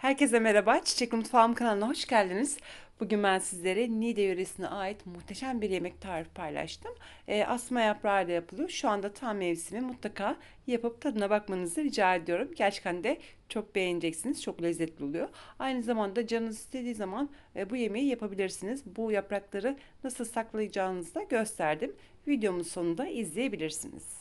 Herkese merhaba. Çiçek Mutfağım kanalına hoş geldiniz. Bugün ben sizlere Niğde yöresine ait muhteşem bir yemek tarifi paylaştım. E, asma yaprağıyla yapılıyor. Şu anda tam mevsimi mutlaka yapıp tadına bakmanızı rica ediyorum. Gerçekten de çok beğeneceksiniz. Çok lezzetli oluyor. Aynı zamanda canınız istediği zaman e, bu yemeği yapabilirsiniz. Bu yaprakları nasıl saklayacağınızı da gösterdim. Videomun sonunda izleyebilirsiniz.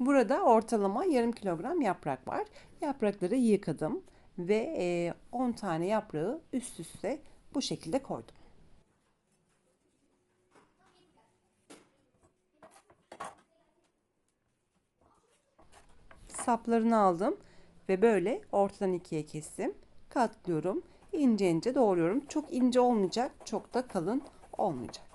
Burada ortalama yarım kilogram yaprak var. Yaprakları yıkadım ve 10 tane yaprağı üst üste bu şekilde koydum. Saplarını aldım ve böyle ortadan ikiye kestim. Katlıyorum. ince ince doğruyorum. Çok ince olmayacak, çok da kalın olmayacak.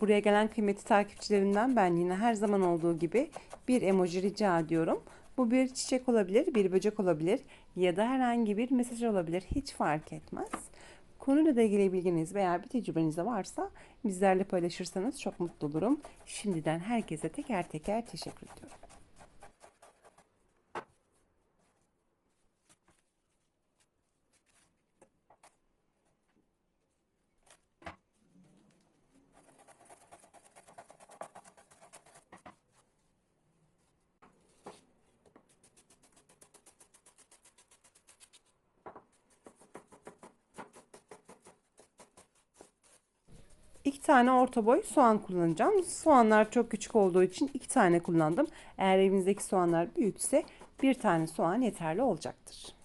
Buraya gelen kıymetli takipçilerimden ben yine her zaman olduğu gibi bir emoji rica ediyorum. Bu bir çiçek olabilir, bir böcek olabilir ya da herhangi bir mesaj olabilir. Hiç fark etmez. Konuyla da ilgili bilginiz veya bir tecrübeniz de varsa bizlerle paylaşırsanız çok mutlu olurum. Şimdiden herkese teker teker teşekkür ediyorum. İki tane orta boy soğan kullanacağım. Soğanlar çok küçük olduğu için iki tane kullandım. Eğer evinizdeki soğanlar büyükse bir tane soğan yeterli olacaktır.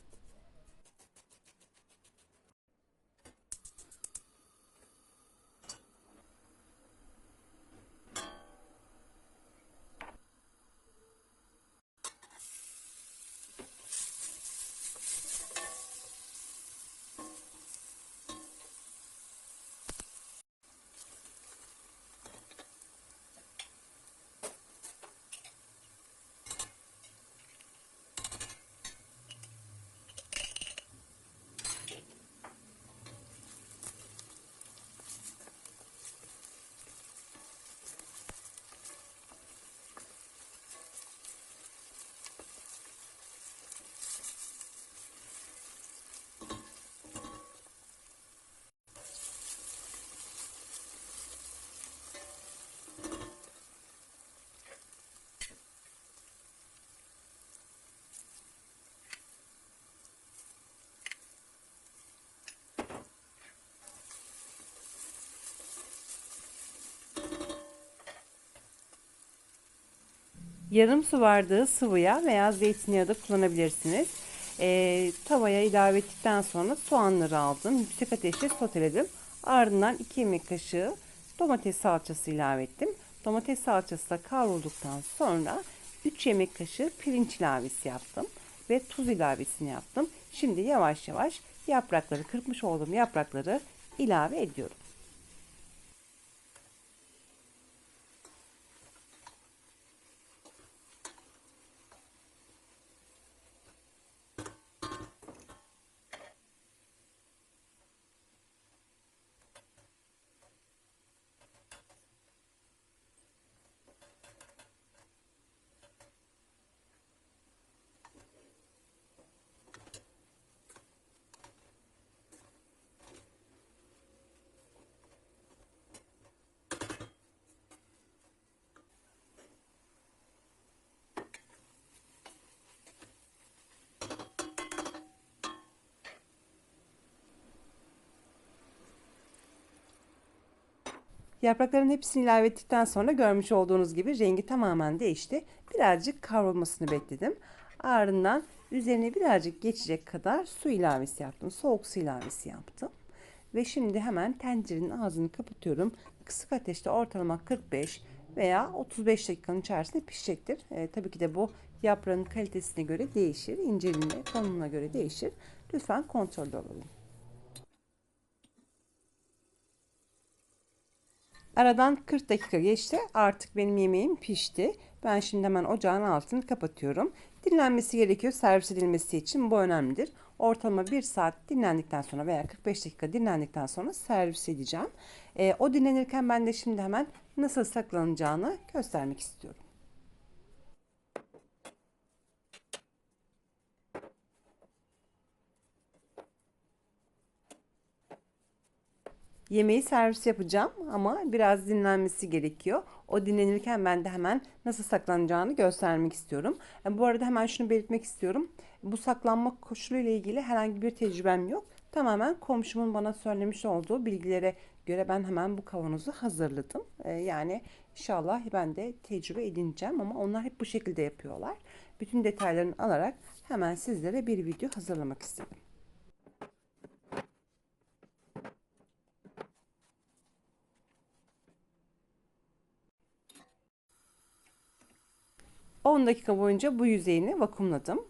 Yarım su bardağı sıvı yağ veya zeytinyağı da kullanabilirsiniz. E, tavaya ilave ettikten sonra soğanları aldım. Yüksek ateşte soteledim. Ardından 2 yemek kaşığı domates salçası ilave ettim. Domates salçası da kavrulduktan sonra 3 yemek kaşığı pirinç ilavesi yaptım ve tuz ilavesini yaptım. Şimdi yavaş yavaş yaprakları kırpmış olduğum yaprakları ilave ediyorum. Yaprakların hepsini ilave ettikten sonra görmüş olduğunuz gibi rengi tamamen değişti. Birazcık kavrulmasını bekledim. Ardından üzerine birazcık geçecek kadar su ilavesi yaptım. Soğuk su ilavesi yaptım. Ve şimdi hemen tencerenin ağzını kapatıyorum. Kısık ateşte ortalama 45 veya 35 dakikanın içerisinde pişecektir. E, tabii ki de bu yaprağın kalitesine göre değişir. İnceliğine, konumuna göre değişir. Lütfen kontrollü olalım. Aradan 40 dakika geçti. Artık benim yemeğim pişti. Ben şimdi hemen ocağın altını kapatıyorum. Dinlenmesi gerekiyor servis edilmesi için. Bu önemlidir. Ortalama 1 saat dinlendikten sonra veya 45 dakika dinlendikten sonra servis edeceğim. E, o dinlenirken ben de şimdi hemen nasıl saklanacağını göstermek istiyorum. Yemeği servis yapacağım ama biraz dinlenmesi gerekiyor. O dinlenirken ben de hemen nasıl saklanacağını göstermek istiyorum. E, bu arada hemen şunu belirtmek istiyorum. Bu saklanma koşulu ile ilgili herhangi bir tecrübem yok. Tamamen komşumun bana söylemiş olduğu bilgilere göre ben hemen bu kavanozu hazırladım. E, yani inşallah ben de tecrübe edineceğim ama onlar hep bu şekilde yapıyorlar. Bütün detaylarını alarak hemen sizlere bir video hazırlamak istedim. 10 dakika boyunca bu yüzeyini vakumladım.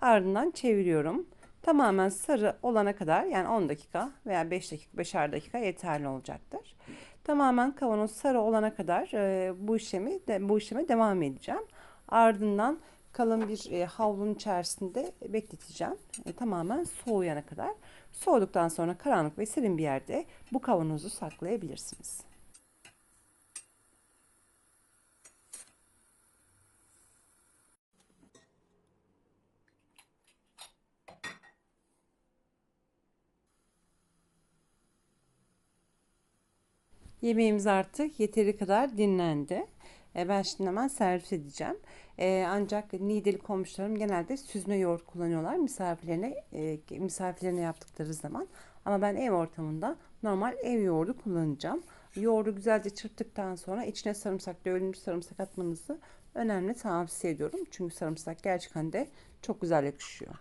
Ardından çeviriyorum. Tamamen sarı olana kadar yani 10 dakika veya 5 dakika 5'er dakika yeterli olacaktır. Tamamen kavanoz sarı olana kadar e, bu işlemi de, bu işleme devam edeceğim. Ardından kalın bir e, havlunun içerisinde bekleteceğim. E, tamamen soğuyana kadar. Soğuduktan sonra karanlık ve serin bir yerde bu kavanozu saklayabilirsiniz. Yemeğimiz artık yeteri kadar dinlendi. E, ben şimdi hemen servis edeceğim. E, ancak Nideli komşularım genelde süzme yoğurt kullanıyorlar misafirlerine e, misafirlerine yaptıkları zaman. Ama ben ev ortamında normal ev yoğurdu kullanacağım. Yoğurdu güzelce çırptıktan sonra içine sarımsak, dövülmüş sarımsak atmanızı önemli tavsiye ediyorum. Çünkü sarımsak gerçekten de çok güzel yakışıyor.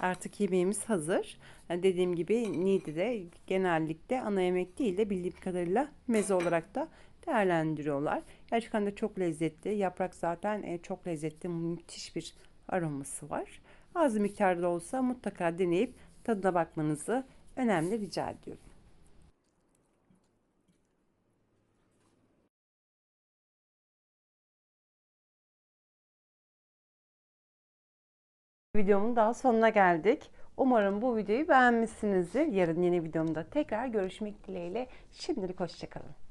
Artık yemeğimiz hazır. Yani dediğim gibi Niğde'de genellikle ana yemek değil de bildiğim kadarıyla meze olarak da değerlendiriyorlar. Gerçekten de çok lezzetli. Yaprak zaten e, çok lezzetli, müthiş bir aroması var. Az miktarda olsa mutlaka deneyip tadına bakmanızı önemli rica ediyorum. Videomun daha sonuna geldik. Umarım bu videoyu beğenmişsinizdir. Yarın yeni videomda tekrar görüşmek dileğiyle. Şimdilik hoşçakalın.